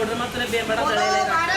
Powder ಮತ್ತು ಬೇಂಬಡ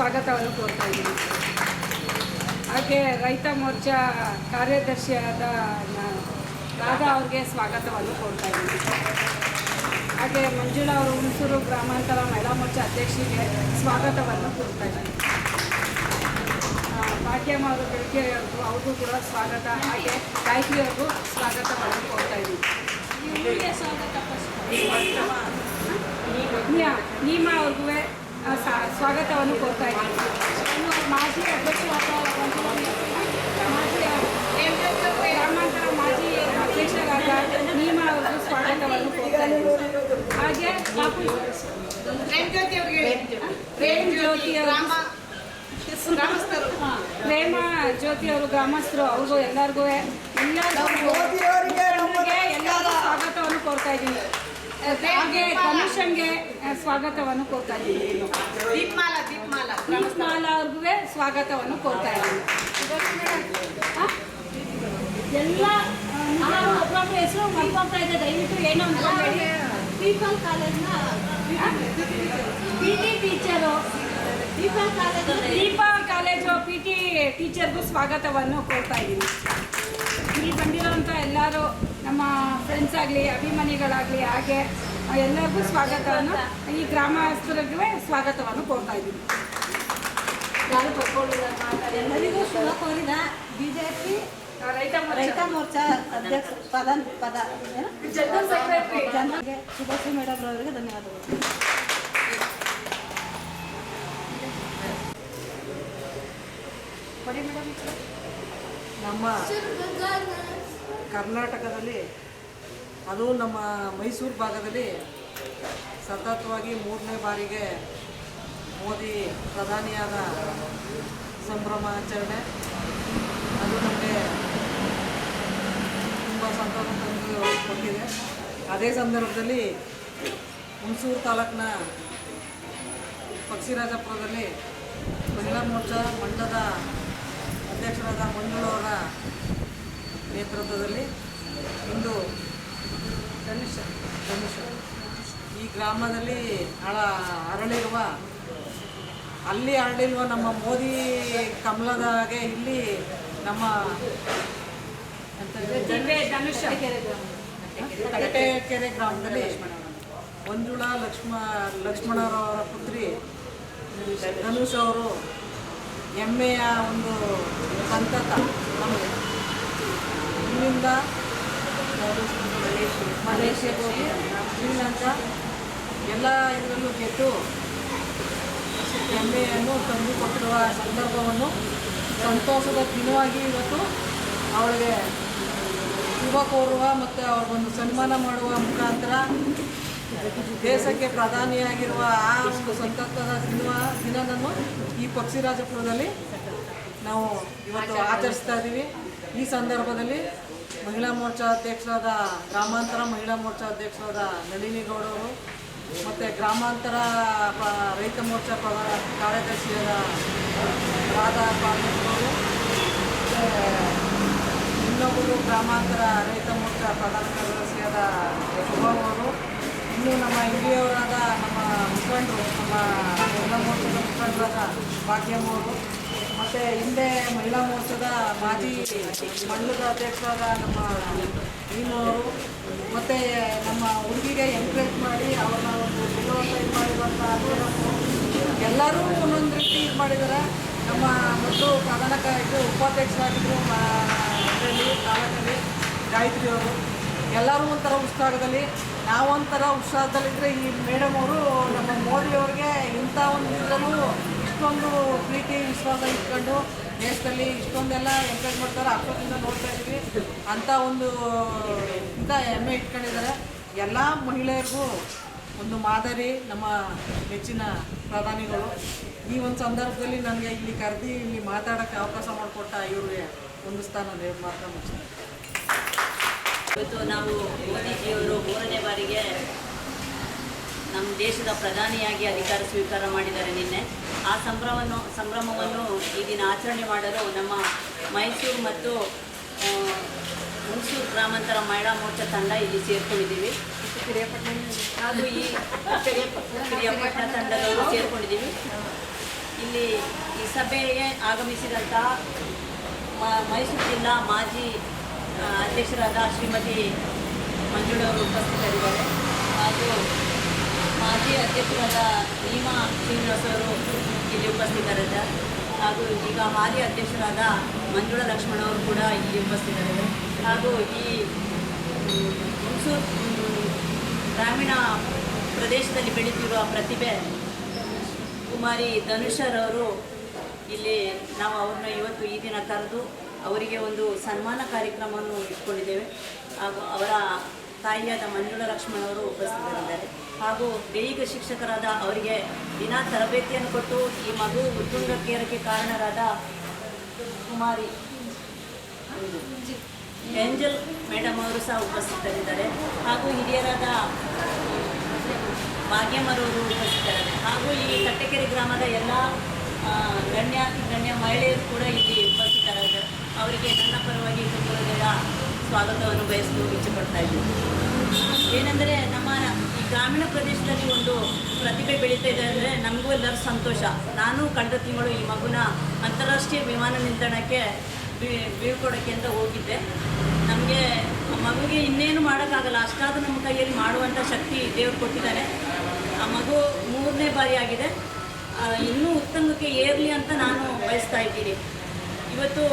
ಸ್ವಾಗತವನ್ನು ಕೋರ್ತಾ ಇದ್ದೀನಿ ಹಾಗೆ ರೈತ ಮೋರ್ಚಾ ಕಾರ್ಯದರ್ಶಿಯಾದ ರಾಧ ಅವ್ರಿಗೆ ಸ್ವಾಗತವನ್ನು ಕೋರ್ತಾ ಇದ್ದೀನಿ ಹಾಗೆ ಮಂಜುಳಾ ಅವರು ಹುಣಸೂರು ಗ್ರಾಮಾಂತರ ಮಹಿಳಾ ಮೋರ್ಚಾ ಅಧ್ಯಕ್ಷರಿಗೆ ಸ್ವಾಗತವನ್ನು ಕೋರ್ತಾ ಇದ್ದೀನಿ ಭಾಗ್ಯಮ್ಮ ಅವರು ಬೆಳಗ್ಗೆ ಅವ್ರಿಗೂ ಕೂಡ ಸ್ವಾಗತ ಹಾಗೆ ಗಾಯತ್ರಿ ಅವ್ರಿಗೂ ಸ್ವಾಗತವನ್ನು ಕೋರ್ತಾ ಇದ್ದೀನಿ ನೀಮಾ ಅವ್ರಿಗೂ ಸ್ವಾಗತವನ್ನು ಕೋರ್ತಾ ಇದ್ದೀನಿ. ಇನ್ನು ಮಾಜಿ ಅಧ್ಯಕ್ಷರಾದ ಗ್ರಾಮಾಂತರ ಮಾಜಿ ಅಧ್ಯಕ್ಷರಾದ ನೀಮಾ ಅವರು ಸ್ವಾಗತವನ್ನು ಕೋರ್ತಾ ಇದ್ದೀನಿ. ಹಾಗೆ ಪ್ರೇಮ್ ಜ್ಯೋತಿ ಗ್ರಾಮ ಪ್ರೇಮ ಜ್ಯೋತಿ ಅವರು ಗ್ರಾಮಸ್ಥರು ಅವ್ರಿಗೂ ಎಲ್ಲರಿಗೂ ಎಲ್ಲರಿಗೂ ಎಲ್ಲರಿಗೂ ಸ್ವಾಗತವನ್ನು ಕೋರ್ತಾ ಇದ್ದೀನಿ. ಹಾಗೆ ಕಮಿಷನ್ಗೆ ಸ್ವಾಗತವನ್ನು ಕೋರ್ತಾ ಇದ್ದೀನಿ ದೀಪ್ಮಾಲ ದೀಪ್ಮಾಲ ಮಾಲಾ ಅವ್ರಿಗೂ ಸ್ವಾಗತವನ್ನು ಕೋರ್ತಾ ಇದ್ದೀನಿ ಎಲ್ಲ ಒಬ್ಬೊಬ್ಬರ ಹೆಸರು ಮರ್ಕೊಳ್ತಾ ಇದೆ ದಯವಿಟ್ಟು ಏನೋ ಅನ್ಕೋಬೇಡಿ people ಕಾಲೇಜ್ನ P T teacher people college Deepa college. P T ಟೀಚರ್ಗೂ ಸ್ವಾಗತವನ್ನು ಕೋರ್ತಾ ಇದ್ದೀನಿ ಇಲ್ಲಿ ಬಂದಿರೋಂಥ ಎಲ್ಲರೂ ನಮ್ಮ ಫ್ರೆಂಡ್ಸ್ ಆಗಲಿ ಅಭಿಮಾನಿಗಳಾಗಲಿ ಹಾಗೆ ಎಲ್ಲರಿಗೂ ಸ್ವಾಗತವನ್ನು ಈ ಗ್ರಾಮಸ್ಥರಿಗೂ ಸ್ವಾಗತವನ್ನು ಕೋರ್ತಾ ಇದ್ದೀನಿ. ಯಾರು ಎಲ್ಲರಿಗೂ ಶುಭ ಕೋರಿದ ಪಿ ರೈತ ರೈತ ಮೋರ್ಚಾ ಅಧ್ಯಕ್ಷ ಪದ ಪದ? ಜನರಲ್ ಸೆಕ್ರೆಟರಿ ಜನರಿಗೆ ಸುಭಾಷಿ ಮೇಡಮ್ ಅವರಿಗೆ ಧನ್ಯವಾದಗಳು. ಕೊಡಿ ಮೇಡಮ್ ನಮ್ಮ ಕರ್ನಾಟಕದಲ್ಲಿ, ಅದು ನಮ್ಮ ಮೈಸೂರು ಭಾಗದಲ್ಲಿ ಸತತವಾಗಿ ಮೂರನೇ ಬಾರಿಗೆ ಮೋದಿ ಪ್ರಧಾನಿಯಾದ ಸಂಭ್ರಮಾಚರಣೆ ಅದು ನಮಗೆ ತುಂಬ ಸಂತೋಷ ತಂದು ಕೊಟ್ಟಿದೆ. ಅದೇ ಸಂದರ್ಭದಲ್ಲಿ ಹುಣಸೂರು ತಾಲೂಕಿನ ಪಕ್ಷಿರಾಜಪುರದಲ್ಲಿ ಮಹಿಳಾ ಮೋರ್ಚಾ ಮಂಡಲದ ಅಧ್ಯಕ್ಷರಾದ ಮಂಜುಳವರ ನೇತೃತ್ವದಲ್ಲಿ ಇಂದು ಧನುಷ ಧನುಷ ಈ ಗ್ರಾಮದಲ್ಲಿ ಅಳ ಅರಳಿರುವ ಅಲ್ಲಿ ಅರಳಿರುವ ನಮ್ಮ ಮೋದಿ ಕಮಲದ ಹಾಗೆ ಇಲ್ಲಿ ನಮ್ಮ ಕೆರೆ ಗ್ರಾಮದಲ್ಲಿ ಮಂಜುಳಾ ಲಕ್ಷ್ಮ ಲಕ್ಷ್ಮಣರವರ ಪುತ್ರಿ ಧನುಷ್ ಅವರು ಹೆಮ್ಮೆಯ ಒಂದು ಸಂತತ ನಮಗೆ ಇಲ್ಲಿಂದ ಮಲೇಷ್ಯಾಗೆ ಹೋಗಿ ಶ್ರೀಲಂಕ ಎಲ್ಲ ಇದರಲ್ಲೂ ಗೆದ್ದು ಹೆಮ್ಮೆಯನ್ನು ತಂದು ಕೊಟ್ಟಿರುವ ಸಂದರ್ಭವನ್ನು ಸಂತೋಷದ ದಿನವಾಗಿ ಇವತ್ತು ಅವಳಿಗೆ ಶುಭ ಕೋರುವ ಮತ್ತು ಅವ್ರಿಗೊಂದು ಸನ್ಮಾನ ಮಾಡುವ ಮುಖಾಂತರ ದೇಶಕ್ಕೆ ಪ್ರಧಾನಿಯಾಗಿರುವ ಆ ಒಂದು ಸಂತತದ ದಿನ ದಿನವನ್ನು ಈ ಪಕ್ಷಿರಾಜಪುರದಲ್ಲಿ ನಾವು ಇವತ್ತು ಆಚರಿಸ್ತಾ ಇದ್ದೀವಿ. ಈ ಸಂದರ್ಭದಲ್ಲಿ ಮಹಿಳಾ ಮೋರ್ಚಾ ಅಧ್ಯಕ್ಷರಾದ, ಗ್ರಾಮಾಂತರ ಮಹಿಳಾ ಮೋರ್ಚಾ ಅಧ್ಯಕ್ಷರಾದ ನಳಿನಿ ಗೌಡವರು ಮತ್ತು ಗ್ರಾಮಾಂತರ ರೈತ ಮೋರ್ಚಾ ಪ್ರಧಾನ ಕಾರ್ಯದರ್ಶಿಯಾದ ರಾಧಾ ಪಾಂಡವರು ಇನ್ನೊಬ್ಬರು ಗ್ರಾಮಾಂತರ ರೈತ ಮೋರ್ಚಾ ಪ್ರಧಾನ ಕಾರ್ಯದರ್ಶಿಯಾದ ಅವರು ಇನ್ನು ನಮ್ಮ ಹಿರಿಯವರಾದ ನಮ್ಮ ಮುಖಂಡರು, ನಮ್ಮ ಮಹಿಳಾ ಮೋರ್ಚಾದ ಮುಖಂಡರಾದ ಭಾಗ್ಯಮ್ಮ ಅವರು, ಮತ್ತು ಹಿಂದೆ ಮಹಿಳಾ ಮೋರ್ಚಾದ ಮಾಜಿ ಮಂಡಲದ ಅಧ್ಯಕ್ಷರಾದ ನಮ್ಮ ಅವರು, ಮತ್ತು ನಮ್ಮ ಹುಡುಗಿಗೆ ಎನ್ಕರೇಜ್ ಮಾಡಿ ಅವರನ್ನ ಒಂದು ಗೆಲ್ಲುವಂತ ಇದು ಮಾಡಿರುವಂಥ ಎಲ್ಲರೂ ಒಂದೊಂದು ರೀತಿ ಇದು ಮಾಡಿದ್ದಾರೆ. ನಮ್ಮ ಮೊದಲು ಪ್ರಧಾನ ಇದು ಉಪಾಧ್ಯಕ್ಷರಾಗಿದ್ದರು ಇದರಲ್ಲಿ ತಾಲೂಕಲ್ಲಿ ಗಾಯತ್ರಿ ಅವರು. ಎಲ್ಲರೂ ಒಂಥರ ಉತ್ಸಾಹದಲ್ಲಿ ನಾವೊಂಥರ ಉತ್ಸಾಹದಲ್ಲಿದ್ದರೆ ಈ ಮೇಡಮ್ ಅವರು ನಮ್ಮ ಮೋದಿ ಅವ್ರಿಗೆ ಇಂಥ ಒಂದು ಇದರಲ್ಲೂ ಇಷ್ಟೊಂದು ಪ್ರೀತಿ, ವಿಶ್ವಾಸ ಇಟ್ಕೊಂಡು ದೇಶದಲ್ಲಿ ಇಷ್ಟೊಂದೆಲ್ಲ ಎಂಕರೇಜ್ ಮಾಡ್ತಾರೆ. ಅಷ್ಟೊಂದಿಂದ ನೋಡ್ತಾ ಇದ್ದೀವಿ. ಅಂಥ ಒಂದು ಇಂಥ ಹೆಮ್ಮೆ ಇಟ್ಕೊಂಡಿದ್ದಾರೆ. ಎಲ್ಲ ಮಹಿಳೆಯರಿಗೂ ಒಂದು ಮಾದರಿ, ನಮ್ಮ ನೆಚ್ಚಿನ ಪ್ರಧಾನಿಗಳು. ಈ ಒಂದು ಸಂದರ್ಭದಲ್ಲಿ ನನಗೆ ಇಲ್ಲಿ ಕರೆದು ಇಲ್ಲಿ ಮಾತಾಡೋಕ್ಕೆ ಅವಕಾಶ ಮಾಡಿಕೊಟ್ಟ ಇವ್ರಿಗೆ ಒಂದು ಸ್ಥಾನ ಮಾತ್ರ ಮುಗಿಸ್ತಾರೆ ಇವತ್ತು ನಾವು ಮೋದಿಜಿಯವರು ಮೂರನೇ ಬಾರಿಗೆ ನಮ್ಮ ದೇಶದ ಪ್ರಧಾನಿಯಾಗಿ ಅಧಿಕಾರ ಸ್ವೀಕಾರ ಮಾಡಿದ್ದಾರೆ ನಿನ್ನೆ. ಆ ಸಂಭ್ರಮವನ್ನು ಸಂಭ್ರಮವನ್ನು ಈ ದಿನ ಆಚರಣೆ ಮಾಡಲು ನಮ್ಮ ಮೈಸೂರು ಮತ್ತು ಮೈಸೂರು ಹುಣಸೂರು ಗ್ರಾಮಾಂತರ ಮಹಿಳಾ ಮೋರ್ಚಾ ತಂಡ ಇಲ್ಲಿ ಸೇರ್ಕೊಂಡಿದ್ದೀವಿ. ಹಾಗೂ ಈ ಕಿರಿಯಪಟ್ಟಣ ತಂಡದವರು ಸೇರ್ಕೊಂಡಿದ್ದೀವಿ. ಇಲ್ಲಿ ಈ ಸಭೆಗೆ ಆಗಮಿಸಿದಂತಹ ಮೈಸೂರು ಜಿಲ್ಲಾ ಮಾಜಿ ಅಧ್ಯಕ್ಷರಾದ ಶ್ರೀಮತಿ ಮಂಜುಳವರು ಉಪಸ್ಥಿತರಿದ್ದಾರೆ. ಹಾಗೂ ಮಾಜಿ ಅಧ್ಯಕ್ಷರಾದ ನೀಮಾ ಶ್ರೀನಿವಾಸ್ ಅವರು ಇಲ್ಲಿ ಉಪಸ್ಥಿತರಿದ್ದಾರೆ. ಹಾಗೂ ಈಗ ಹಾಲಿ ಅಧ್ಯಕ್ಷರಾದ ಮಂಜುಳ ಲಕ್ಷ್ಮಣ ಅವರು ಕೂಡ ಇಲ್ಲಿ ಉಪಸ್ಥಿತರಿದ್ದಾರೆ. ಹಾಗೂ ಈ ಹುಣಸೂರು ಗ್ರಾಮೀಣ ಪ್ರದೇಶದಲ್ಲಿ ಬೆಳೆದಿರುವ ಪ್ರತಿಭೆ ಕುಮಾರಿ ಧನುಷರವರು ಇಲ್ಲಿ ನಾವು ಅವ್ರನ್ನ ಇವತ್ತು ಈ ದಿನ ಕರೆದು ಅವರಿಗೆ ಒಂದು ಸನ್ಮಾನ ಕಾರ್ಯಕ್ರಮವನ್ನು ಇಟ್ಕೊಂಡಿದ್ದೇವೆ. ಹಾಗೂ ಅವರ ತಾಯಿಯಾದ ಮಂಜುಳ ಲಕ್ಷ್ಮಣ್ ಅವರು ಉಪಸ್ಥಿತರಿದ್ದಾರೆ. ಹಾಗೂ ದೈಹಿಕ ಶಿಕ್ಷಕರಾದ ಅವರಿಗೆ ದಿನ ತರಬೇತಿಯನ್ನು ಕೊಟ್ಟು ಈ ಮಗು ಉತ್ತುಂಗಕ್ಕೇರಕ್ಕೆ ಕಾರಣರಾದ ಕುಮಾರಿ ಏಂಜಲ್ ಮೇಡಮ್ ಅವರು ಸಹ ಉಪಸ್ಥಿತರಿದ್ದಾರೆ. ಹಾಗೂ ಹಿರಿಯರಾದ ಭಾಗ್ಯಮರವರು ಉಪಸ್ಥಿತರಿದ್ದಾರೆ. ಹಾಗೂ ಈ ತಟ್ಟೆಕೆರೆ ಗ್ರಾಮದ ಎಲ್ಲ ಗಣ್ಯ ಗಣ್ಯ ಮಹಿಳೆಯರು ಕೂಡ ಇಲ್ಲಿ ಉಪಸ್ಥಿತರಿದ್ದಾರೆ. ಅವರಿಗೆ ನನ್ನ ಪರವಾಗಿ ತುಂಬುವುದರ ಸ್ವಾಗತವನ್ನು ಬಯಸಲು ಇಚ್ಛೆಪಡ್ತಾ ಇದ್ದೀನಿ ಏನಂದರೆ ನಮ್ಮ ಈ ಗ್ರಾಮೀಣ ಪ್ರದೇಶದಲ್ಲಿ ಒಂದು ಪ್ರತಿಭೆ ಬೆಳೀತಾ ಇದೆ ಅಂದರೆ ನಮಗೂ ಎಲ್ಲರೂ ಸಂತೋಷ. ನಾನು ಕಳೆದ ತಿಂಗಳು ಈ ಮಗುನ ಅಂತಾರಾಷ್ಟ್ರೀಯ ವಿಮಾನ ನಿಲ್ದಾಣಕ್ಕೆ ಬೀಳ್ಕೊಡೋಕ್ಕೆ ಅಂತ ಹೋಗಿದ್ದೆ. ನಮಗೆ ಮಗುಗೆ ಇನ್ನೇನು ಮಾಡೋಕ್ಕಾಗಲ್ಲ ಅಷ್ಟಾದ ನಮ್ಮ ಕೈಯಲ್ಲಿ ಮಾಡುವಂಥ ಶಕ್ತಿ ದೇವರು ಕೊಟ್ಟಿದ್ದಾರೆ ಆ ಮಗು ಮೂರನೇ ಬಾರಿ ಆಗಿದೆ. ಇನ್ನೂ ಉತ್ತಂಗಕ್ಕೆ ಏರಲಿ ಅಂತ ನಾನು ಬಯಸ್ತಾ ಇದ್ದೀನಿ. ಇವತ್ತು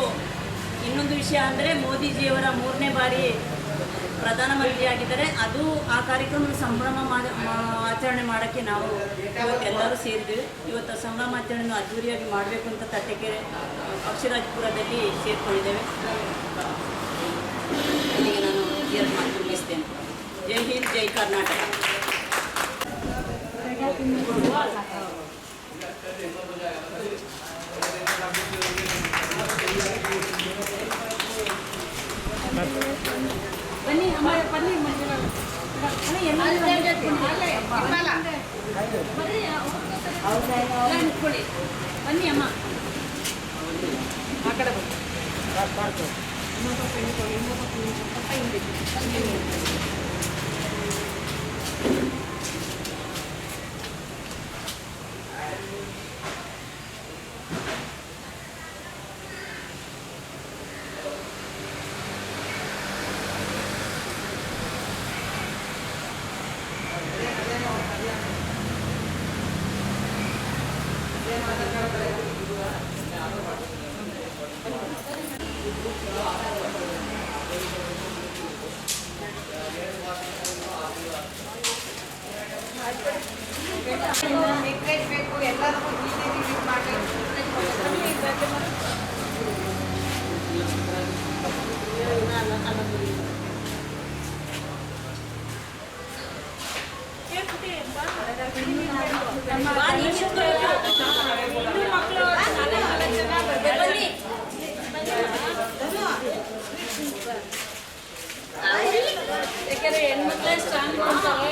ಇನ್ನೊಂದು ವಿಷಯ ಅಂದರೆ ಮೋದಿಜಿಯವರ ಮೂರನೇ ಬಾರಿ ಪ್ರಧಾನಮಂತ್ರಿಯಾಗಿದ್ದಾರೆ. ಅದು ಆ ಕಾರ್ಯಕ್ರಮ ಸಂಭ್ರಮ ಮಾಡಿ ಆಚರಣೆ ಮಾಡೋಕ್ಕೆ ನಾವು ಇವತ್ತೆಲ್ಲರೂ ಸೇರಿದ್ವಿ. ಇವತ್ತು ಸಂಭ್ರಮ ಸಂಭ್ರಮಾಚರಣೆಯನ್ನು ಅದ್ದೂರಿಯಾಗಿ ಮಾಡಬೇಕು ಅಂತ ತಟ್ಟೆಕೆರೆ ಪಕ್ಷಿರಾಜಪುರದಲ್ಲಿ ಸೇರಿಕೊಂಡಿದ್ದೇವೆ. ನಾನು ಎರಡು ಮಾತು ಜೈ ಹಿಂದ್, ಜೈ ಕರ್ನಾಟಕ. ಬನ್ನಿ ಅಮ್ಮ ಆ ಕಡೆ ಬನ್ನಿ ಇನ್ನೊಂದು ಸ್ವಲ್ಪ ಹಿಂದೆ ಹೋಗಿ, ಇನ್ನೊಂದು ಸ್ವಲ್ಪ ಹಿಂದೆ, ಸ್ವಲ್ಪ ಹಿಂದೆ. ಎಂಕರೇಜ್ ಬೇಕು ಎಲ್ಲರಿಗೂ ಹೀಗೆ ಹೀಗೆ ಮಾಡಿ ಬಾ, ನೀನ್ ನಿಂತ್ಕೊಳ್ಳು. ಬನ್ನಿ. ಯಾಕಂದ್ರೆ ಹೆಣ್ಮಕ್ಳೇ ಸ್ಟ್ರಾಂಗ್ ಅಂತಾರೆ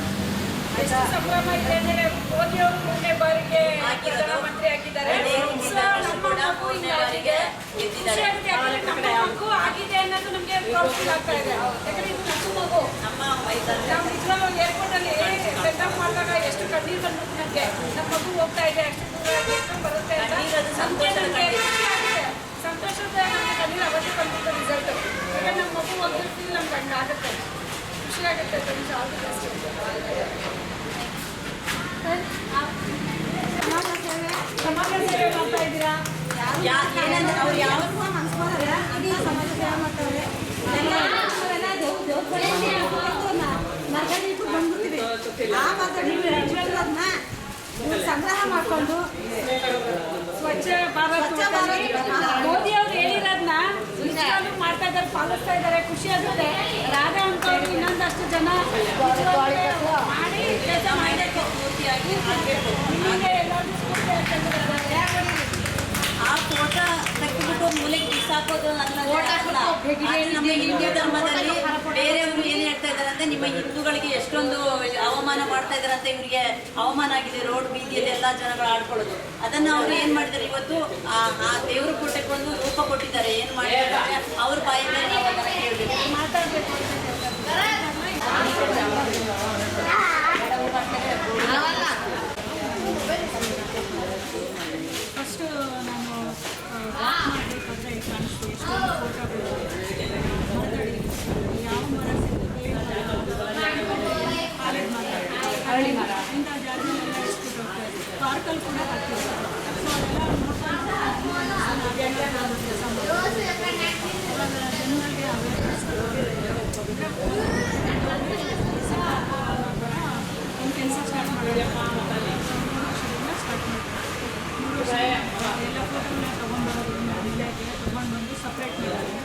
ಎಷ್ಟು ಅಂದ್ರೆ ಮೋದಿ ಅವರು ಮೂರನೇ ಬಾರಿಗೆ ಆಗಿದ್ದಾರೆ ನಮ್ಮ ಮಗು ಆಗಿದೆ ಅನ್ನೋದು ನಮಗೆ ಪ್ರೌಡ್ ಫೀಲ್ ಆಗ್ತಾ ಇದೆ ನಮ್ಮ ಮಗು ನಾವು ನಿಜವಾಗ್ಲೂ ಮಾಡಿದಾಗ ಎಷ್ಟು ಕಣ್ಣೀರು ನನಗೆ ನಮ್ಮ ಮಗು ಹೋಗ್ತಾ ಇದೆ ಅಷ್ಟು ಬರುತ್ತೆ ಅಂತ ನಮ್ಗೆ ಸಂತೋಷದ ನಮ್ಗೆ ಕಣ್ಣೀರು. ನಮ್ಗೆ ಅವತ್ತೇ ಬಂದ್ಬಿಟ್ಟು ರಿಸಲ್ಟ್ ಯಾಕಂದ್ರೆ ನಮ್ಮ ಮಗು ನಮ್ಗೆ ಹಂಗೆ ಆಗುತ್ತೆ ಖುಷಿ ಆಗುತ್ತೆ ಆಗುತ್ತೆ ಸಮಾಜ ಮಾಡ್ತಾ ಇದ್ದೀರಾ ಅವ್ರು ಯಾವ ಸಮಾಜ ಸೇವೆ ಇಟ್ಬಿಟ್ಟು ಬಂದ್ಬಿಡ್ತೀವಿ ಆ ಮಾತಾಡಿ ಅದನ್ನ ಸಂಗ್ರಹ ಮಾಡ್ಕೊಂಡು ಸ್ವಚ್ಛ ಮೋದಿ ಅವರು ಹೇಳಿರೋದನ್ನ ಮಾಡ್ತಾ ಇದ್ದಾರೆ ಪಾಲಿಸ್ತಾ ಇದ್ದಾರೆ ಖುಷಿ ಆಗುತ್ತೆ ರಾಧಾ ಅಂತ ಇನ್ನೊಂದಷ್ಟು ಜನ ಮಾಡಿ ಕೆಲಸ ಮಾಡಬೇಕು ಆ ಫೋಟೋ ತೆಗೆದುಬಿಟ್ಟು ಮೂಲೆಗೆ ಬಿಸಾಕೋದು ಅನ್ನೋದು ನಮ್ಮ ಹಿಂದೂ ಧರ್ಮದಲ್ಲಿ ಬೇರೆಯವರು ಏನು ಹೇಳ್ತಾ ಇದ್ದಾರೆ ಅಂದ್ರೆ ನಿಮ್ಮ ಹಿಂದೂಗಳಿಗೆ ಎಷ್ಟೊಂದು ಅವಮಾನ ಮಾಡ್ತಾ ಇದ್ದಾರೆ ಅಂತ ಇವರಿಗೆ ಅವಮಾನ ಆಗಿದೆ ರೋಡ್ ಬೀದಿಯಲ್ಲಿ ಎಲ್ಲಾ ಜನಗಳು ಆಡ್ಕೊಳ್ಳೋದು. ಅದನ್ನ ಅವರು ಏನ್ ಮಾಡಿದ್ದಾರೆ ಇವತ್ತು? ಆ ದೇವ್ರ ಕೊಟ್ಟಕ್ಕೆ ಒಂದು ರೂಪ ಕೊಟ್ಟಿದ್ದಾರೆ. ಏನು ಮಾಡಿದ್ದಾರೆ ಅವ್ರ ಬಾಯಿಂದ ನಾವು ಅದನ್ನ ಕೇಳಬೇಕು ಮಾತಾಡಬೇಕು ಫಸ್ಟು ನಾನು ಮಾಡಬೇಕಾದ್ರೆ ಕಾಣಿಸ್ತು ಎಷ್ಟೊಂದು ಫೋಟೋಗಳು ಯಾವ ಮರ ಹಳ್ಳಿ ಮರ ಇಂಥ ಜಾಗದಲ್ಲೆಲ್ಲ ಇದ್ವಿ ಪಾರ್ಕಲ್ಲಿ ಕೂಡ ಹಾಕ್ತಿದ್ರು ಸೊ ಅದೆಲ್ಲ ಜನಗಳಿಗೆ ಅವೇರ್ನೆಸ್ ಕೆಲಸ ಸ್ಟಾರ್ಟ್ ಮಾಡೋದಪ್ಪ ಸ್ಟಾರ್ಟ್ ಮಾಡ್ತೀನಿ ಎಲ್ಲ ಫೋಟೋನ ತೊಗೊಂಡ್ಬರೋದ್ರಿಂದ ಇಲ್ಲಾಗೆ ತೊಗೊಂಡು ಬಂದು ಸಪ್ರೇಟ್ ಮಾಡಿದ್ದೀನಿ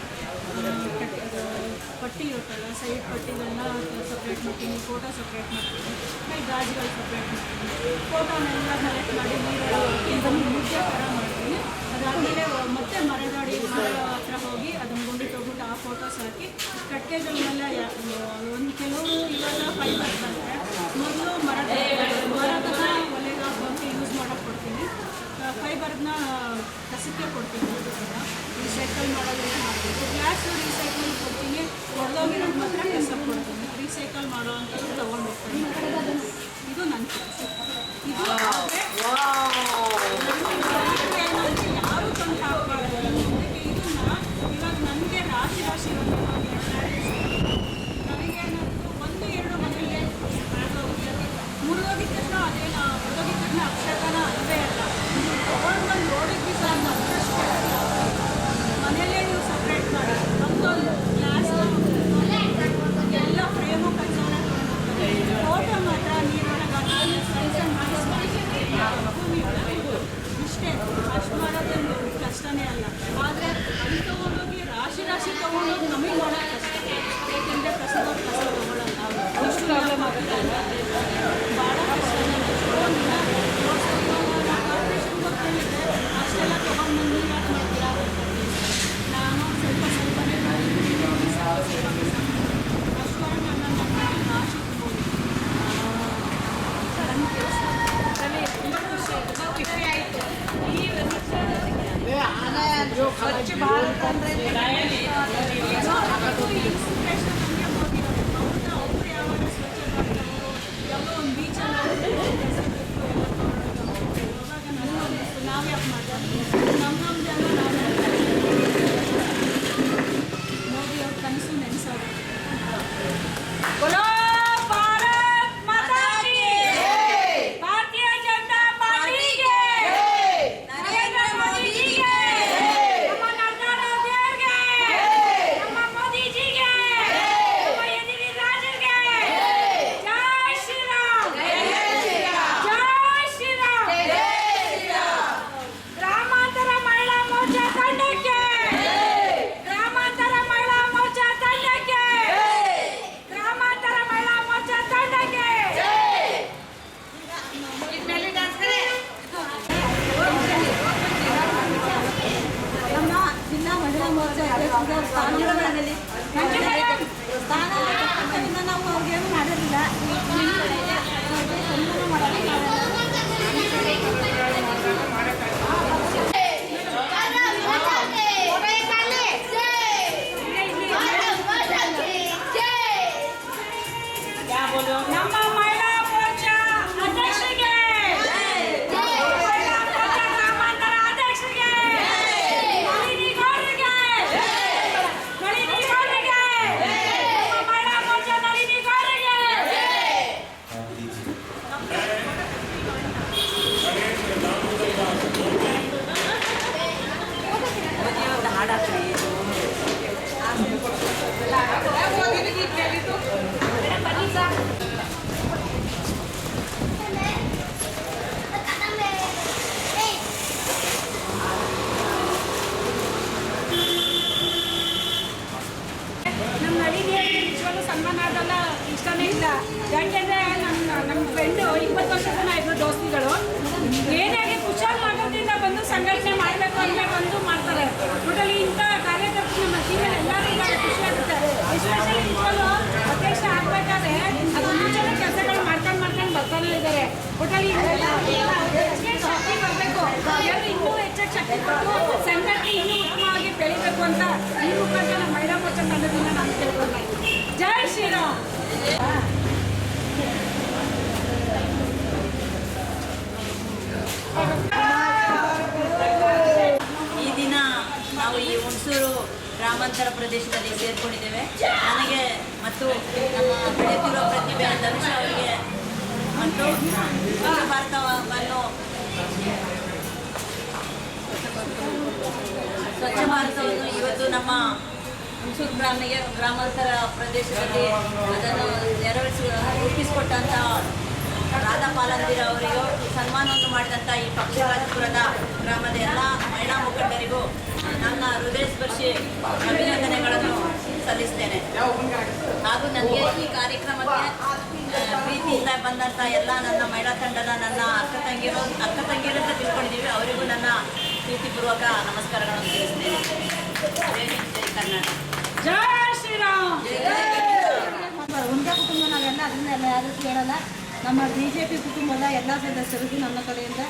ಪಟ್ಟಿ ಇರುತ್ತಲ್ಲ ಸೈಡ್ ಪಟ್ಟಿಗಳನ್ನ ಸಪ್ರೇಟ್ ಮಾಡ್ತೀನಿ ಫೋಟೋ ಸಪ್ರೇಟ್ ಮಾಡ್ತೀನಿ ಆಮೇಲೆ ಗಾಜುಗಳು ಸಪ್ರೇಟ್ ಮಾಡ್ತೀನಿ ಫೋಟೋನೆಲ್ಲ ಕಲೆಕ್ಟ್ ಮಾಡಿ ನೀರು ಮುದ್ದೆ ಥರ ಮಾಡ್ತೀನಿ ಅದಾದಮೇಲೆ ಮತ್ತೆ ಮರಗಾಡಿ ಮರ ಹತ್ರ ಹೋಗಿ ಅದನ್ನು ಫೋಟೋಸ್ ಹಾಕಿ ಕಟ್ಟಿಗೆಗಳನ್ನೆಲ್ಲ ಒಂದು ಕೆಲವರು ಇವಾಗ ಫೈಬರ್ ಬಂದರೆ ಮೊದಲು ಮರದ ಮರದ ಒಲೆಗೆ ಹಾಕಿ ಯೂಸ್ ಮಾಡೋಕ್ಕೆ ಕೊಡ್ತೀನಿ. ಫೈಬರ್ನ ಕಸಕ್ಕೆ ಕೊಡ್ತೀನಿ ರೀಸೈಕಲ್ ಮಾಡೋದೆಲ್ಲ ಮಾಡಬೇಕು. ಗ್ಲಾಸ್ ರೀಸೈಕಲ್ ಕೊಡ್ತೀನಿ. ಒಡೆದೋಗಿರೋದು ಮಾತ್ರ ಕಸ ಕೊಡ್ತೀನಿ. ರೀಸೈಕಲ್ ಮಾಡೋ ತಗೊಂಡು ತೊಗೊಂಡು ಹೋಗ್ತೀನಿ. ಇದು ನನ್ನ ಕೆಲಸ. ಇದು ಆದರೆ ಯಾರು ತಂದು ಹಾಕಬಾರ್ದು ಅದಕ್ಕೆ ಇದನ್ನ ಇವಾಗ ನನಗೆ ರಾಶಿ ರಾಶಿ ಒಂದು ನನಗೇನಾದ್ರು ಒಂದು ಎರಡು ಮನೆಗೆ ಮುರಿದೋಗಿದ ತಕ್ಷಣ ಅಕ್ಷರನ ಅಲ್ಲವೇ ಅಲ್ಲ ತಗೊಂಡು ಬಂದು ರೋಡಿಗೆ ಮನೆಯಲ್ಲೇ ನೀವು ಸಪ್ರೇಟ್ ಮಾಡಿ ಮತ್ತೊಂದು ಗ್ಲಾಸ್ ಎಲ್ಲ ಫ್ರೇಮು ಕಚ್ಚೋಣ ಫೋಟೋ ಮಾತ್ರ ನೀರೊಳಗೆ ಹಾಕಿ ಸಣ್ಣ ಸಣ್ಣ ಒಳಗೆ ಇಷ್ಟೇ ಅಷ್ಟು ಮಾಡೋದೇನು ಕಷ್ಟನೇ ಅಲ್ಲ ಆದರೆ ಅಲ್ಲಿ ತೊಗೊಂಡೋಗಿ ರಾಶಿ ರಾಶಿ ತೊಗೊಂಡೋಗಿ ನಮಗೆ ಮಾಡೋದು ಕಷ್ಟ ಏಕೆಂದರೆ ಸಂಘಟನೆ ಬೆಳಿಬೇಕು ಅಂತ ಈ ಮುಖಾಂತರ ಮಹಿಳಾ ಮೋರ್ಚಾ ತಂಡದಿಂದ ನಾನು ಕೇಳ್ಕೊಳ್ತಾ ಜೈ ಶ್ರೀರಾಮ್. ಈ ದಿನ ನಾವು ಈ ಹುಣಸೂರು ಗ್ರಾಮಾಂತರ ಪ್ರದೇಶದಲ್ಲಿ ಸೇರ್ಕೊಂಡಿದ್ದೇವೆ. ನನಗೆ ಮತ್ತು ನಮ್ಮ ಬೆಳೆಯುತ್ತಿರುವ ಪ್ರತಿಭೆ ಧನುಷ ಅವರಿಗೆ ಮತ್ತು ಭಾರತವನ್ನು ಸ್ವಚ್ಛ ಭಾರತವನ್ನು ಇವತ್ತು ನಮ್ಮ ಹುಣಸೂರು ಗ್ರಾಮೀಯ ಗ್ರಾಮಾಂತರ ಪ್ರದೇಶದಲ್ಲಿ ಅದನ್ನು ನೆರವೇರಿಸ ರೂಪಿಸಿಕೊಟ್ಟಂಥ ರಾಧಾ ಅವರಿಗೂ ಸನ್ಮಾನವನ್ನು ಮಾಡಿದಂಥ ಈ ಪಕ್ಷರಾಜಪುರದ ಗ್ರಾಮದ ಎಲ್ಲ ಮಹಿಳಾ ಮುಖಂಡರಿಗೂ ನನ್ನ ಹೃದಯ ಸ್ಪರ್ಶಿ ಅಭಿನಂದನೆಗಳನ್ನು ಸಲ್ಲಿಸ್ತೇನೆ. ಹಾಗೂ ನನಗೆ ಈ ಕಾರ್ಯಕ್ರಮಕ್ಕೆ ಪ್ರೀತಿಯಿಂದ ಬಂದಂಥ ಎಲ್ಲ ನನ್ನ ಮಹಿಳಾ ತಂಡದ ನನ್ನ ಅಕ್ಕ ತಂಗಿರು ಅಕ್ಕ ತಂಗಿರು ಅಂತ ತಿಳ್ಕೊಂಡಿದ್ದೀವಿ. ಅವರಿಗೂ ನನ್ನ ಪ್ರೀತಿಪೂರ್ವಕ ನಮಸ್ಕಾರಗಳನ್ನು ತಿಳಿಸ್ತೇನೆ. ಜೈ ಹಿಂದ್, ಜೈ ಕರ್ನಾಟಕ ಜೈ ಶ್ರೀರಾಮ್. ಒಂದೇ ಕುಟುಂಬ ನಾವೆಲ್ಲ ಅದನ್ನ ಎಲ್ಲ ಯಾರು ಕೇಳಲ್ಲ. ನಮ್ಮ ಬಿ ಜೆ ಪಿ ಕುಟುಂಬದ ಎಲ್ಲ ಸದಸ್ಯರಿಗೂ ನನ್ನ ಕಡೆಯಿಂದ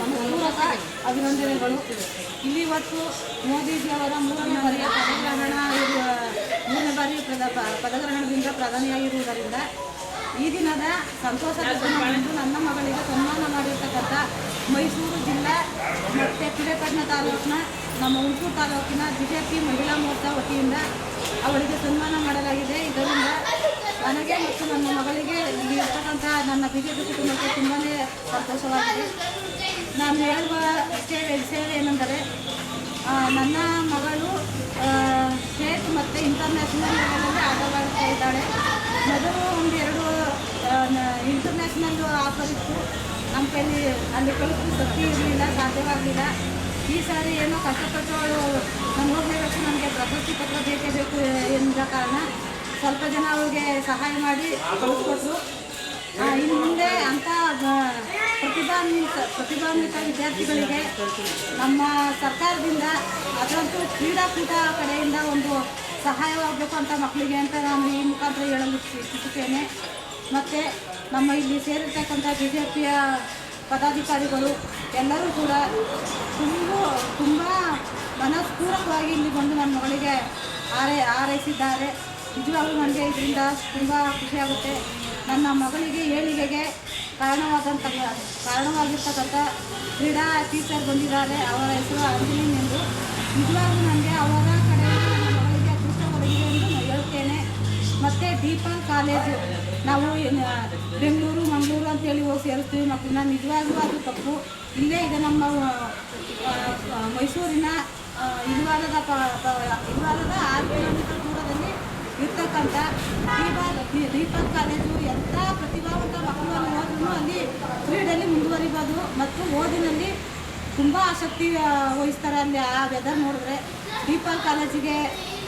ಮನಪೂರ್ವಕ ಅಭಿನಂದನೆಗಳು. ಇಲ್ಲಿ ಇವತ್ತು ಮೋದಿಜಿಯವರ ಮೂರನೇ ಬಾರಿಯ ಪದಗ್ರಹಣ ಇರುವ ಮೂರನೇ ಬಾರಿ ಪದಗ್ರಹಣದಿಂದ ಪ್ರಧಾನಿಯಾಗಿರುವುದರಿಂದ ಈ ದಿನದ ಸಂತೋಷದ ದಿನವೆಂದು ನನ್ನ ಮಗಳಿಗೆ ಸನ್ಮಾನ ಮಾಡಿರ್ತಕ್ಕಂಥ ಮೈಸೂರು ಜಿಲ್ಲಾ ಮತ್ತು ಪಿರಿಯಾಪಟ್ಟಣ ತಾಲೂಕಿನ, ನಮ್ಮ ಹುಣಸೂರು ತಾಲೂಕಿನ ಬಿ ಜೆ ಪಿ ಮಹಿಳಾ ಮೋರ್ಚಾ ವತಿಯಿಂದ ಅವಳಿಗೆ ಸನ್ಮಾನ ಮಾಡಲಾಗಿದೆ. ಇದರಿಂದ ನನಗೆ ಮತ್ತು ನನ್ನ ಮಗಳಿಗೆ ಇಲ್ಲಿ ಇರ್ತಕ್ಕಂಥ ನನ್ನ ಬಿ ಜೆ ಪಿ ಕುಟುಂಬಕ್ಕೆ ತುಂಬಾ ಸಂತೋಷವಾಗಿದೆ. ನಾನು ಹೇಳುವ ಸೇವೆ ಸೇವೆ ಏನೆಂದರೆ ನನ್ನ ಮಗಳು ಸ್ಟೇಟ್ ಮತ್ತು ಇಂಟರ್ನ್ಯಾಷನಲ್ ಲೆವೆಲಲ್ಲಿ ಆಟವಾಡ್ತಾ ಇದ್ದಾಳೆ. ಮೊದಲು ಒಂದು ಎರಡು ಇಂಟರ್ನ್ಯಾಷನಲ್ ಆಫರ್ ಇತ್ತು ನಮ್ಮ ಕೈಲಿ ಅಲ್ಲಿ ಕಳಿಸಲು ಶಕ್ತಿ ಇರಲಿಲ್ಲ, ಸಾಧ್ಯವಾಗಲಿಲ್ಲ. ಈ ಸಾರಿ ಏನೋ ಕಷ್ಟಪಟ್ಟು ನಾನು ಹೋಗಲೇಬೇಕು ನನಗೆ ಪ್ರಶಸ್ತಿ ಪತ್ರ ಬೇಕೇ ಬೇಕು ಎಂದ ಕಾರಣ ಸ್ವಲ್ಪ ಜನ ಅವಳಿಗೆ ಸಹಾಯ ಮಾಡಿ ಕಳಿಸ್ಕೊಟ್ರು. ಇನ್ನು ಮುಂದೆ ಅಂಥ ಪ್ರತಿಭಾನ್ವಿತ ಪ್ರತಿಭಾನ್ವಿತ ವಿದ್ಯಾರ್ಥಿಗಳಿಗೆ ನಮ್ಮ ಸರ್ಕಾರದಿಂದ ಅದರಂತೂ ಕ್ರೀಡಾಕೂಟ ಕಡೆಯಿಂದ ಒಂದು ಸಹಾಯವಾಗಬೇಕು ಅಂತ ಮಕ್ಕಳಿಗೆ ಅಂತ ನಾನು ಈ ಮುಖಾಂತರ ಹೇಳಲು ಇಚ್ಛಿಸುತ್ತೇನೆ. ಮತ್ತು ನಮ್ಮ ಇಲ್ಲಿ ಸೇರಿರ್ತಕ್ಕಂಥ ಬಿ ಜೆ ಪಿಯ ಪದಾಧಿಕಾರಿಗಳು ಎಲ್ಲರೂ ಕೂಡ ತುಂಬ ತುಂಬ ಮನಸ್ಪೂರ್ವಕವಾಗಿ ಇಲ್ಲಿ ಬಂದು ನನ್ನ ಮಗಳಿಗೆ ಆರೈ ಆರೈಸಿದ್ದಾರೆ ನಿಜವಾಗ್ಲೂ ನನಗೆ ಇದರಿಂದ ತುಂಬ ಖುಷಿಯಾಗುತ್ತೆ ನನ್ನ ಮಗಳಿಗೆ ಏಳಿಗೆಗೆ ಕಾರಣವಾದಂಥ, ಕಾರಣವಾಗಿರ್ತಕ್ಕಂಥ ಕ್ರೀಡಾ ಟೀಚರ್ ಬಂದಿದ್ದಾರೆ. ಅವರ ಹೆಸರು ಅಂಜಲಿ ಎಂದು ನಿಜವಾಗ್ಲೂ ನನಗೆ ಅವರ ಕಡೆಯಿಂದ ನನ್ನ ಮಗಳಿಗೆ ಅದೃಷ್ಟ ಒದಗಿದೆ ಎಂದು ಹೇಳುತ್ತೇನೆ ಮತ್ತು ದೀಪಾ ಕಾಲೇಜು. ನಾವು ಬೆಂಗಳೂರು, ಮಂಗಳೂರು ಅಂತೇಳಿ ಹೋಗಿ ಸೇರಿಸ್ತೀವಿ ಮಕ್ಕಳನ್ನ ನಿಜವಾಗ್ಲೂ ಅದು ತಪ್ಪು. ಇಲ್ಲೇ ಇದೆ ನಮ್ಮ ಮೈಸೂರಿನ ಪ- ಇಲ್ವಾಲದ ಆರು ಕಿಲೋಮೀಟರ್ ದೂರದಲ್ಲಿ ಇರ್ತಕ್ಕಂಥ ದೀಪಕ್ ಕಾಲೇಜು ಎಂಥ ಪ್ರತಿಭಾವಂತ ಮಕ್ಕಳು ಹೋದ್ರೂ ಅಲ್ಲಿ ಕ್ರೀಡೆಯಲ್ಲಿ ಮುಂದುವರಿಬೋದು ಮತ್ತು ಓದಿನಲ್ಲಿ ತುಂಬ ಆಸಕ್ತಿ ವಹಿಸ್ತಾರೆ ಅಲ್ಲಿ ಆ ವೆದರ್ ನೋಡಿದ್ರೆ. ದೀಪಕ್ ಕಾಲೇಜಿಗೆ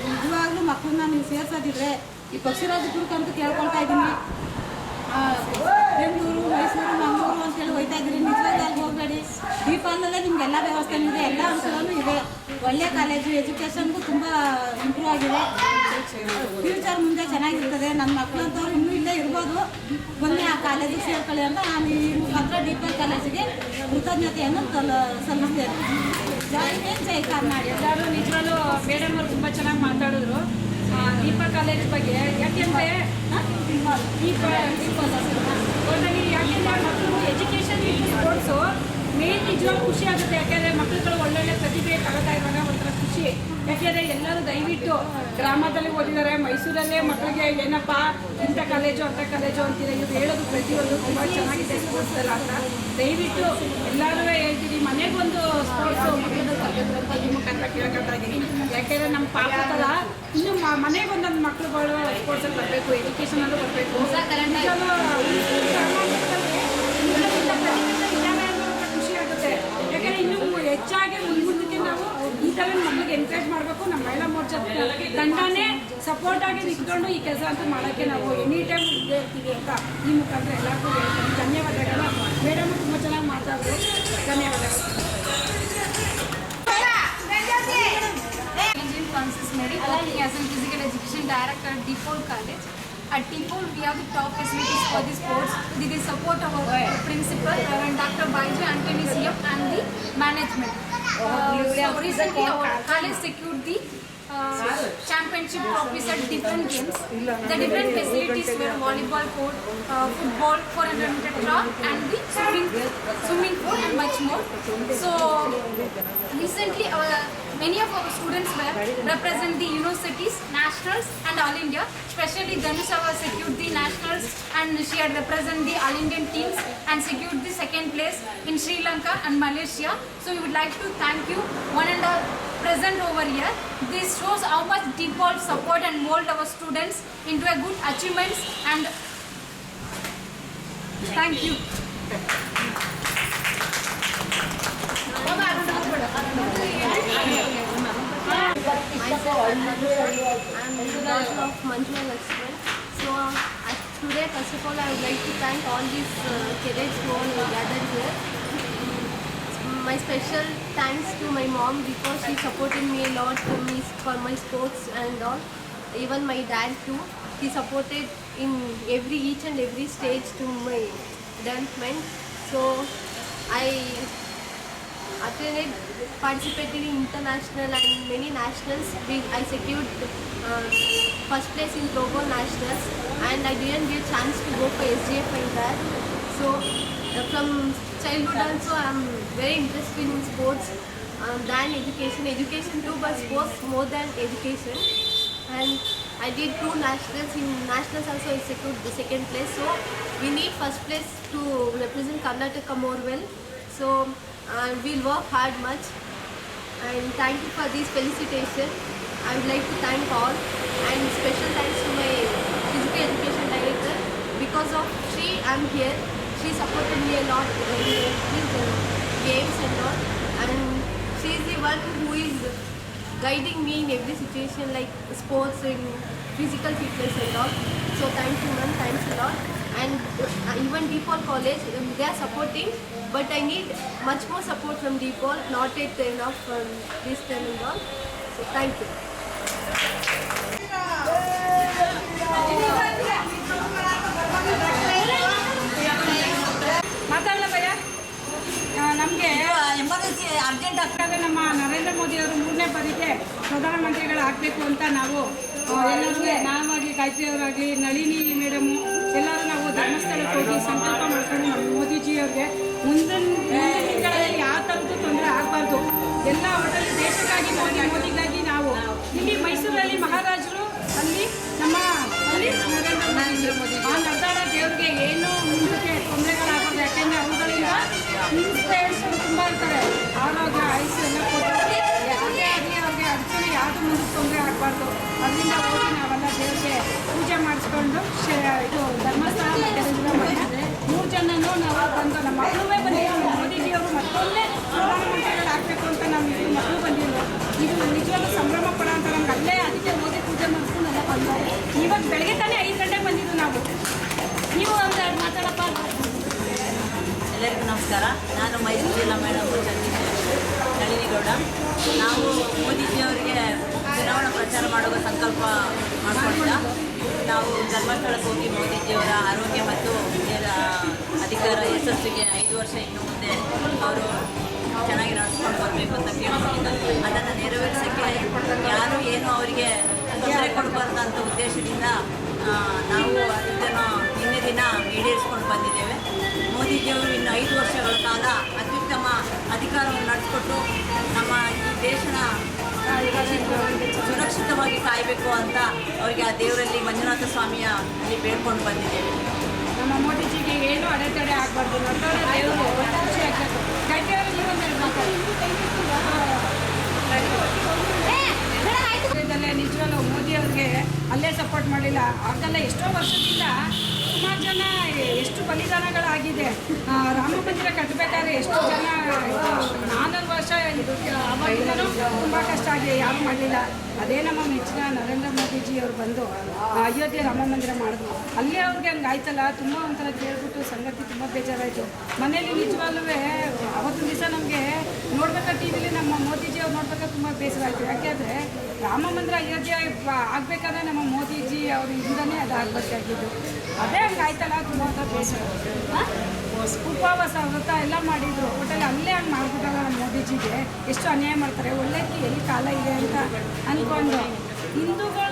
ನಿಜವಾಗ್ಲೂ ಮಕ್ಕಳನ್ನ ನೀವು ಸೇರ್ಸೋದಿದ್ರೆ ಈ ಪಕ್ಷಿರಾಜಪುರಕ್ಕಂತೂ ಕೇಳ್ಕೊಳ್ತಾ ಇದ್ದೀನಿ? ಬೆಂಗಳೂರು, ಮೈಸೂರು, ಮಂಗಳೂರು ಅಂತೇಳಿ ಹೋಯ್ತಾ ಇದ್ದೀರಿ. ನಿಜವಾಗ್ಲೂ ಅಲ್ಲಿ ಹೋಗಬೇಡಿ ನಿಮ್ಗೆ ಎಲ್ಲ ವ್ಯವಸ್ಥೆ ಇದೆ, ಎಲ್ಲ ಅಂಶಗಳೂ ಇದೆ. ಒಳ್ಳೆ ಕಾಲೇಜು ಎಜುಕೇಷನ್ಗೂ ತುಂಬ ಇಂಪ್ರೂವ್ ಆಗಿದೆ. ಫ್ಯೂಚರ್ ಮುಂದೆ ಚೆನ್ನಾಗಿರ್ತದೆ. ನನ್ನ ಮಕ್ಕಳಂತವ್ರು ಇನ್ನೂ ಇಲ್ಲೇ ಇರ್ಬೋದು. ಬನ್ನಿ ಆ ಕಾಲೇಜಿಗೆ ಸೇರ್ಕೊಳ್ಳಿ ಅಂತ ನಾನು ಈ ಮುಖಾಂತರ ಡಿ ಕಾಲೇಜಿಗೆ ಕೃತಜ್ಞತೆಯನ್ನು ತಲ, ಸಲ್ಲಿಸ್ತೇನೆ. ಜೈ ಜೈ ಕರ್ನಾಟಕ. ಎಲ್ಲರೂ ನಿಜವಾಗ್ಲೂ ಮೇಡಮ್ ಅವರು ತುಂಬ ಚೆನ್ನಾಗಿ ಮಾತಾಡಿದ್ರು. ದೀಪ ಕಾಲೇಜ್ ಬಗ್ಗೆ, ಯಾಕೆಂದರೆ ದೀಪ ಒಟ್ಟಾಗಿ ಯಾಕೆಂದರೆ ಮಕ್ಕಳು ಎಜುಕೇಷನ್ ಸ್ಪೋರ್ಟ್ಸು ಮೇನ್ ನಿಜವಾಗ್ಲೂ ಖುಷಿ ಆಗುತ್ತೆ. ಯಾಕೆಂದ್ರೆ ಮಕ್ಕಳುಗಳು ಒಳ್ಳೊಳ್ಳೆ ಪ್ರತಿಭೆ ತಗೋತಾ ಇರುವಾಗ ಒಂಥರ ಖುಷಿ. ಯಾಕೆಂದರೆ ಎಲ್ಲರೂ ದಯವಿಟ್ಟು ಗ್ರಾಮದಲ್ಲಿ ಓದಿದ್ದಾರೆ, ಮೈಸೂರಲ್ಲೇ ಮಕ್ಕಳಿಗೆ ಏನಪ್ಪ, ಇಂಥ ಕಾಲೇಜು, ಅಂಥ ಕಾಲೇಜು ಅಂತೀರ ಇವ್ರು ಹೇಳೋದು ಪ್ರತಿಯೊಂದು ತುಂಬ ಚೆನ್ನಾಗಿದೆ ಸ್ಪೋರ್ಟ್ಸ್ ಎಲ್ಲ ಅಂತ. ದಯವಿಟ್ಟು ಎಲ್ಲರೂ ಹೇಳ್ತೀವಿ ಮನೆಗೊಂದು ಸ್ಪೋರ್ಟ್ಸು ಅಂತ ಯಾಕೆಂದರೆ ನಮ್ಮ ಪಾಪದಲ್ಲ ಇನ್ನು ಮನೆಗೆ ಒಂದೊಂದು ಮಕ್ಕಳುಗಳು ಸ್ಪೋರ್ಟ್ಸಲ್ಲಿ ಬರಬೇಕು ಎಜುಕೇಷನಲ್ಲೂ ಬರಬೇಕು ಖುಷಿ ಆಗುತ್ತೆ ಯಾಕಂದರೆ ಇನ್ನು ಹೆಚ್ಚಾಗಿ ಮುಂದಕ್ಕೆ ನಾವು ಈ ಥರ ಮಕ್ಕಳಿಗೆ ಎನ್ಕರೇಜ್ ಮಾಡಬೇಕು ನಮ್ಮ ಮಹಿಳಾ ಮೋರ್ಚಾ ತಂಡನೇ ಸಪೋರ್ಟ್ ಆಗಿ ನಿಂತ್ಕೊಂಡು ಈ ಕೆಲಸ ಅಂತೂ ಮಾಡೋಕ್ಕೆ ನಾವು ಎನಿ ಟೈಮ್ ಇದ್ದೇ ಇರ್ತೀವಿ ಅಂತ ಈ ಮುಖಾಂತರ ಎಲ್ಲರಿಗೂ ಹೇಳ್ತೀನಿ ಧನ್ಯವಾದಗಳು ಮೇಡಮ್ ತುಂಬ ಚೆನ್ನಾಗಿ ಮಾತಾಡಿದ್ರು ಧನ್ಯವಾದಗಳು director at Deepole College. At Deepole, we have the top facilities for the sports. With the support of our principal, Reverend Dr. Baiju Anthony CF and the management. Uh, so recently, our college secured the uh, championship trophies at different games. The different facilities were volleyball court, uh, football, 400 meter track, and the swimming, swimming pool, and much more. So recently, our many of our students were represent the universities, nationals, and all India. Especially Dhanusava secured the nationals, and she had represent the all Indian teams and secured the second place in Sri Lanka and Malaysia. So we would like to thank you, one and all present over here. This shows how much deep ball support and mold our students into a good achievements and thank you. So uh, today, first of all, I would like to thank all these uh, cadets who all gathered here. My special thanks to my mom because she supported me a lot for me for my sports and all. Even my dad too. He supported in every each and every stage to my development. So I attended, participated in international and many nationals. I secured uh, first place in global nationals and I didn't get chance to go for SGF in that. So uh, from childhood also I'm very interested in sports um, than education. Education too but sports more than education. And I did two nationals. In nationals also I secured the second place. So we need first place to represent Karnataka more well. So uh, we'll work hard much. And thank you for this felicitation. I would like to thank all and special thanks to my physical education director. Because of she, I'm here. She supported me a lot in these uh, games and all. And she is the one who is guiding me in every situation like sports and physical fitness and all. So thank you ma'am, thanks a lot. And uh, even DePaul College, um, they are supporting, but I need much more support from DePaul, not yet enough from this time and all. So thank you. ನಮಗೆ emergency urgent ಆಗ್ತದೆ ನಮ್ಮ ನರೇಂದ್ರ ಮೋದಿ ಅವರು ಮೂರನೇ ಬಾರಿಗೆ ಪ್ರಧಾನಮಂತ್ರಿಗಳು ಆಗಬೇಕು ಅಂತ ನಾವು ಆ, ಎಲ್ಲರೂ ನಾವಾಗಿ ಗಾಯತ್ರಿ ಅವರಾಗಲಿ ನಳಿನಿ ಮೇಡಮು ಎಲ್ಲರೂ ನಾವು ಧರ್ಮಸ್ಥಳಕ್ಕೆ ಹೋಗಿ ಸಂಕಲ್ಪ ಮಾಡ್ಕೊಂಡು ನಮ್ಮ ಮೋದಿಜಿ ಅವ್ರಿಗೆ ಮುಂದಿನ ತಿಂಗಳಲ್ಲಿ ಯಾವ ಥರದ್ದು ತೊಂದರೆ ಆಗಬಾರ್ದು. ಎಲ್ಲ ಒಟ್ಟಲ್ಲಿ ದೇಶಕ್ಕಾಗಿ ಮೋದಿ ಮೋದಿಗಾಗಿ ನಾವು. ಇಲ್ಲಿ ಮೈಸೂರಲ್ಲಿ ಮಹಾರಾಜರು ಅಲ್ಲಿ ನಮ್ಮ ಅಲ್ಲಿ ನರೇಂದ್ರ ಮೋದಿ ಆ ನಡೆದಾಡೋ ದೇವ್ರಿಗೆ ಏನು ಮುಂದಕ್ಕೆ ತೊಂದರೆಗಳಾಗೋದು ಯಾಕೆಂದರೆ ಅವುಗಳಿಂದ ಇನ್ಸ್ಪಿರೇಷನ್ ತುಂಬ ಇರ್ತಾರೆ. ಆರೋಗ್ಯ, ಆಯುಷ್ಯ ಎಲ್ಲ ಕೊಟ್ಟು ಅಡಚಣೆ ಯಾವುದು ಮುಂದಕ್ಕೆ ತೊಂದರೆ ಆಗಬಾರ್ದು. ಅದರಿಂದ ಹೋಗಿ ನಾವೆಲ್ಲ ದೇವರಿಗೆ ಪೂಜೆ ಮಾಡಿಸ್ಕೊಂಡು ಇದು ಧರ್ಮಸ್ಥಳ ಮೂರು ಜನನೂ ನಾವು ಬಂದು ನಮ್ಮ ಮಕ್ಕಳೇ ಬಂದಿದ್ದೀವಿ. ಮೋದಿಜಿಯವರು ಮತ್ತೊಮ್ಮೆ ಪ್ರಧಾನಮಂತ್ರಿಗಳು ಆಗಬೇಕು ಅಂತ ನಮ್ಮ ಇದು ಮಕ್ಕಳು ಬಂದಿದ್ದು ಇದು ನಿಜವಾಗ್ಲೂ ಸಂಭ್ರಮ ಪಡ ಅಂತ ನಮ್ಗೆ ಅಲ್ಲೇ ಅದಕ್ಕೆ ಹೋಗಿ ಪೂಜೆ ಮಾಡಿಸ್ಕೊಂಡು ಎಲ್ಲ ಬಂದು ಇವಾಗ ಬೆಳಗ್ಗೆ ತಾನೇ ಐದು ಗಂಟೆಗೆ ಬಂದಿದ್ದು ನಾವು. ನೀವು ಒಂದು ಮಾತಾಡಪ್ಪ ಎಲ್ಲರಿಗೂ ನಮಸ್ಕಾರ. ನಾನು ಮೈಸೂರು ಜಿಲ್ಲಾ ಮೇಡಮ್ ನಳಿನಿ ನಳಿನಿಗೌಡ ನಾವು ಪ್ರಚಾರ ಮಾಡುವ ಸಂಕಲ್ಪ ಮಾಡಿಕೊಂಡಿದ್ದ ನಾವು ಧರ್ಮಸ್ಥಳಕ್ಕೆ ಹೋಗಿ ಮೋದಿಜಿಯವರ ಆರೋಗ್ಯ ಮತ್ತು ಅಧಿಕಾರ ಯಶಸ್ಸಿಗೆ ಐದು ವರ್ಷ ಇನ್ನು ಮುಂದೆ ಅವರು ಚೆನ್ನಾಗಿ ನಡೆಸ್ಕೊಂಡು ಬರಬೇಕು ಅಂತ ಕೇಳ್ಕೊಂಡಿದ್ದೆ. ಅದನ್ನು ನೆರವೇರಿಸೋಕ್ಕೆ ಯಾರು ಏನು ಅವರಿಗೆ ತೊಂದರೆ ಕೊಡಬಾರ್ದು ಅಂತ ಉದ್ದೇಶದಿಂದ ನಾವು ಇದನ್ನು ನಿನ್ನೆ ದಿನ ಈಡೇರಿಸ್ಕೊಂಡು ಬಂದಿದ್ದೇವೆ. ಮೋದಿಜಿಯವರು ಇನ್ನು ಐದು ವರ್ಷಗಳ ಕಾಲ ಅತ್ಯುತ್ತಮ ಅಧಿಕಾರವನ್ನು ನಡೆಸಿಕೊಟ್ಟು ನಮ್ಮ ಈ ದೇಶನ ಸುರಕ್ಷಿತವಾಗಿ ಕಾಯಬೇಕು ಅಂತ ಅವರಿಗೆ ಆ ದೇವರಲ್ಲಿ ಮಂಜುನಾಥ ಸ್ವಾಮಿಯ ಅಲ್ಲಿ ಬೇಡ್ಕೊಂಡು ಬಂದಿದ್ದೇವೆ. ನಮ್ಮ ಮೋದಿಜಿಗೆ ಏನು ಅಡೆತಡೆ ಆಗಬಾರ್ದು. ನಿಜವಲ್ಲೂ ಮೋದಿ ಅವ್ರಿಗೆ ಅಲ್ಲೇ ಸಪೋರ್ಟ್ ಮಾಡಲಿಲ್ಲ ಆಗಲ್ಲ ಎಷ್ಟೋ ವರ್ಷದಿಂದ ಸುಮಾರು ಜನ ಎಷ್ಟು ಬಲಿದಾನಗಳಾಗಿದೆ. ರಾಮ ಮಂದಿರ ಕಟ್ಟಬೇಕಾದ್ರೆ ಎಷ್ಟು ಜನ ನಾನ್ನೂರು ವರ್ಷ ಅವಾಗಿಂದನೂ ತುಂಬ ಕಷ್ಟ ಆಗಿದೆ, ಯಾರು ಮಾಡಲಿಲ್ಲ. ಅದೇ ನಮ್ಮ ಮೆಚ್ಚಿನ ನರೇಂದ್ರ ಮೋದಿಜಿ ಅವರು ಬಂದು ಅಯೋಧ್ಯೆ ರಾಮ ಮಂದಿರ ಮಾಡಿದ್ರು. ಅಲ್ಲೇ ಅವ್ರಿಗೆ ಹಂಗೆ ಆಯ್ತಲ್ಲ, ತುಂಬ ಒಂಥರ ಕೇಳ್ಬಿಟ್ಟು ಸಂಗತಿ ತುಂಬ ಬೇಜಾರಾಯಿತು. ಮನೇಲಿ ನಿಜವಾಗ್ಲೂ ಅವತ್ತಿನ ದಿವಸ ನಮಗೆ ನೋಡ್ಬೇಕಾದ್ರೆ ಟಿ ವಿಲಿ ನಮ್ಮ ಮೋದಿಜಿ ಅವ್ರು ನೋಡ್ಬೇಕಾದ್ರೆ ತುಂಬ ಬೇಸರ ಆಯಿತು ಯಾಕೆಂದ್ರೆ ರಾಮ ಮಂದಿರ ಅಯೋಧ್ಯೆ ಆಗ್ಬೇಕಾದ್ರೆ ನಮ್ಮ ಮೋದಿಜಿ ಅವ್ರ ಇಂದನೇ ಅದು ಆಗಬೇಕಾಗಿದ್ದು ಅದೇ ಹಂಗೆ ಆಯ್ತಲ್ಲ, ತುಂಬ ಬೇಸರ? ಉಪವಾಸ ವ್ರತ ಎಲ್ಲ ಮಾಡಿದ್ರು. ಒಟ್ಟಲ್ಲಿ ಅಲ್ಲೇ ಹಂಗೆ ಮಾಡ್ಬಿಟ್ಟಲ್ಲ ನಮ್ಮ ಮೋದಿಜಿಗೆ. ಎಷ್ಟು ಅನ್ಯಾಯ ಮಾಡ್ತಾರೆ. ಒಳ್ಳೆಯಕ್ಕೆ ಎಲ್ಲಿ ಕಾಲ ಇದೆ ಅಂತ ಅಂದ್ಕೊಂಡು ಹಿಂದೂಗಳಿಗೆ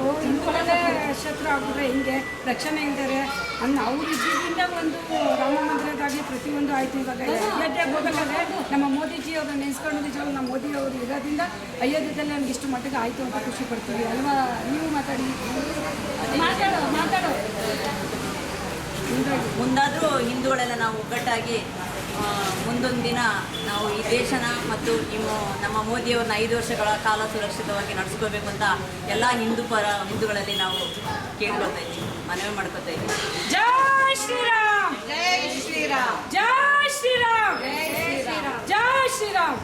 ನಿಜವಲ್ಲೂ ಹಿಂದೂಗಳೇ ಶತ್ರು ಆಗಿದ್ರೆ ಹಿಂಗೆ ರಕ್ಷಣೆ ಇದ್ದಾರೆ ಅನ್ನ ಅವ್ರು ಇದರಿಂದ ಒಂದು ರಾಮ ಮಂದಿರದಾಗಿ ಪ್ರತಿಯೊಂದು ಆಯಿತು ಇವಾಗ. ಅಯೋಧ್ಯೆಗೆ ಹೋಗಬೇಕಾದ್ರೆ ನಮ್ಮ ಮೋದಿಜಿ ಅವರು ನೆನೆಸ್ಕೊಂಡು ನಿಜವಾಗ ನಮ್ಮ ಮೋದಿ ಅವರು ಇರೋದ್ರಿಂದ ಅಯೋಧ್ಯದಲ್ಲಿ ನಮ್ಗೆ ಇಷ್ಟು ಮಟ್ಟಿಗೆ ಆಯಿತು ಅಂತ ಖುಷಿ ಪಡ್ತೀವಿ ಅಲ್ವಾ? ನೀವು ಮಾತಾಡಿ. ಮಾತಾಡೋ ಮಾತಾಡೋ. ಮುಂದಾದರೂ ಹಿಂದೂಗಳೆಲ್ಲ ನಾವು ಒಗ್ಗಟ್ಟಾಗಿ ಮುಂದೊಂದು ದಿನ ನಾವು ಈ ದೇಶನ ಮತ್ತು ನಿಮ್ಮ ನಮ್ಮ ಮೋದಿಯವ್ರನ್ನ ಐದು ವರ್ಷಗಳ ಕಾಲ ಸುರಕ್ಷಿತವಾಗಿ ನಡೆಸ್ಕೋಬೇಕು ಅಂತ ಎಲ್ಲ ಹಿಂದೂ ಪರ ಹಿಂದೂಗಳಲ್ಲಿ ನಾವು ಕೇಳ್ಕೊಳ್ತಾ ಇದ್ದೀವಿ ಮನವಿ ಮಾಡ್ಕೊತಾ ಇದ್ದೀವಿ. ಜೈ ಶ್ರೀರಾಮ್! ಜೈ ಶ್ರೀರಾಮ್! ಜೈ ಶ್ರೀರಾಮ್! ಜೈ ಶ್ರೀರಾಮ್!